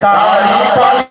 Tá ali, tá ali.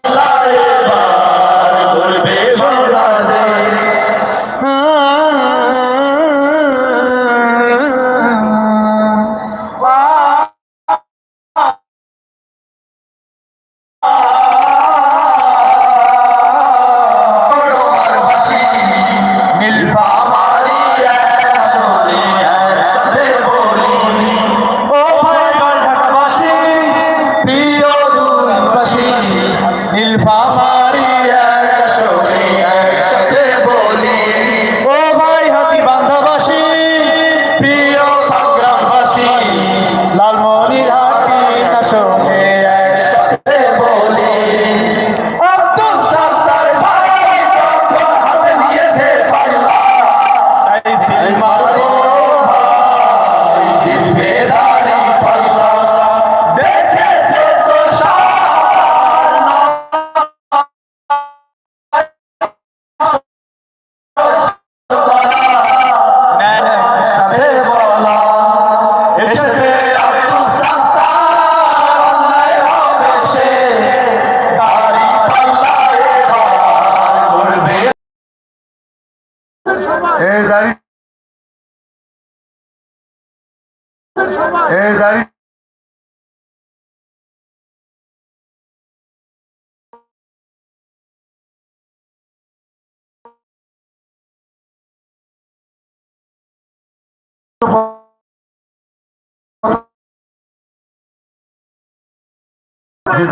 এই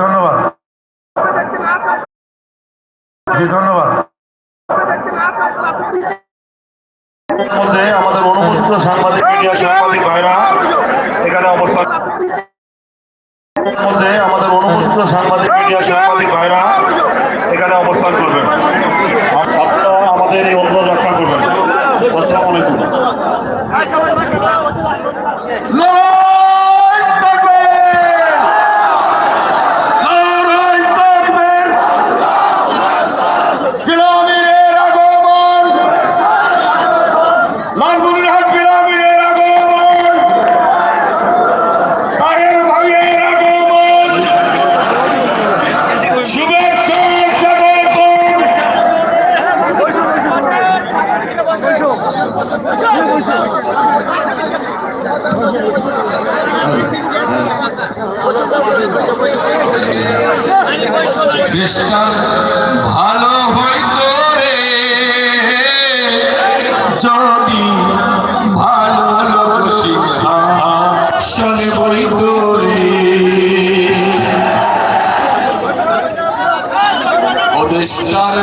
ধন্যবাদ। জি ধন্যবাদ। মধ্যে আমাদের অনুমোদিত সাংবাদিক মিডিয়া সাংবাদিক ভাইরা, এখানে অবস্থান মধ্যে আমাদের অনুমোদিত সাংবাদিক মিডিয়া সাংবাদিক ভাইরা, এখানে অবস্থান করবেন। আপনারা আমাদের এই অনুরোধ রক্ষা করবেন। আসসালামু আলাইকুম। দেশটা ভালো হইতো রে। যদি ভালো শিক্ষা সঙ্গে হইতো রে। ও দেশটার